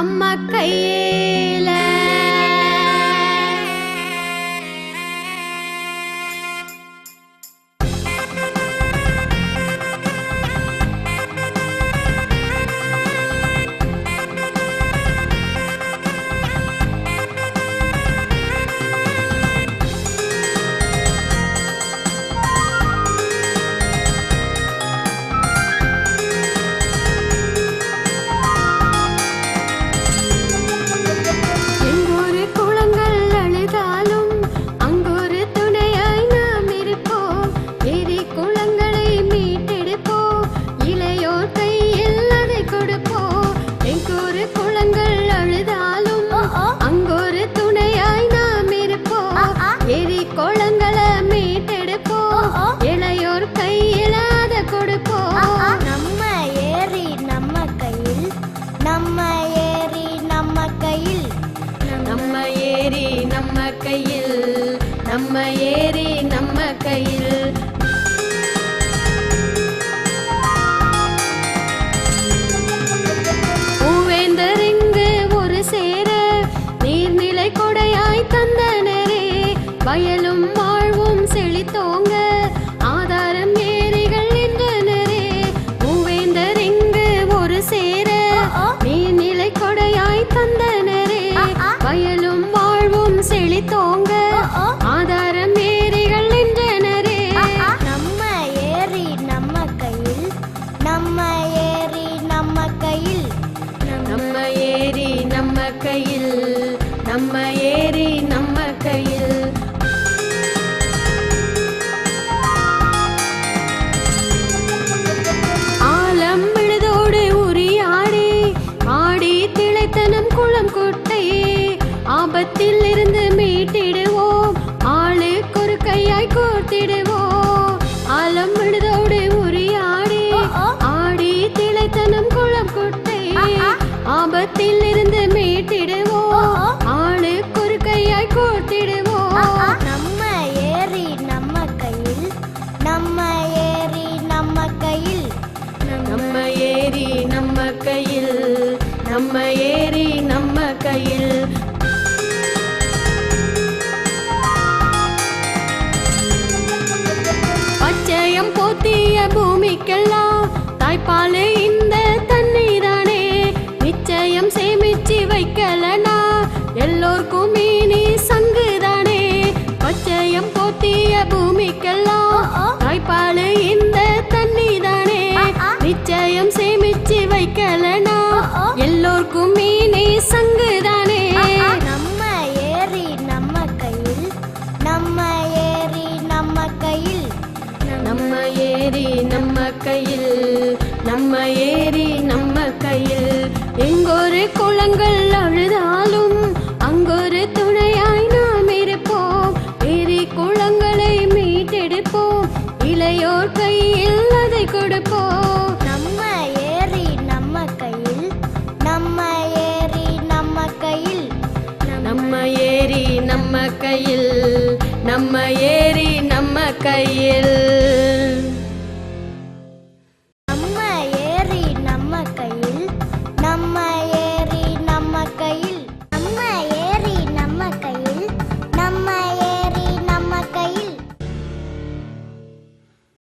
அம்மா கையே நம்ம ஏரி நம்ம கையில் அகில பூமிக்கெல்லாம் தாய்ப்பாலே இந்த தண்ணீரானே. நிச்சயம் சேமிச்சு வைக்கலனா எல்லோருக்கும் மீனி சங்குதானே. பச்சையம் போத்திய பூமிக்கெல்லாம் தாய்ப்பாலே இந்த தண்ணீரானே. நிச்சயம் சேமிச்சு வைக்கலனா எல்லோருக்கும் மீன் ஏரி நம்ம கையில் நம்ம ஏரி நம்ம கையில். எங்கொரு குளங்கள் அழுதாலும் அங்கொரு துணையாய் நாம் இருப்போம். ஏரி குளங்களை மீட்டெடுப்போம். இளையோர் கையில் அதை கொடுப்போம். நம்ம ஏரி நம்ம கையில் நம்ம ஏரி நம்ம கையில். நம்ம ஏரி நம்ம நம்ம கையில்.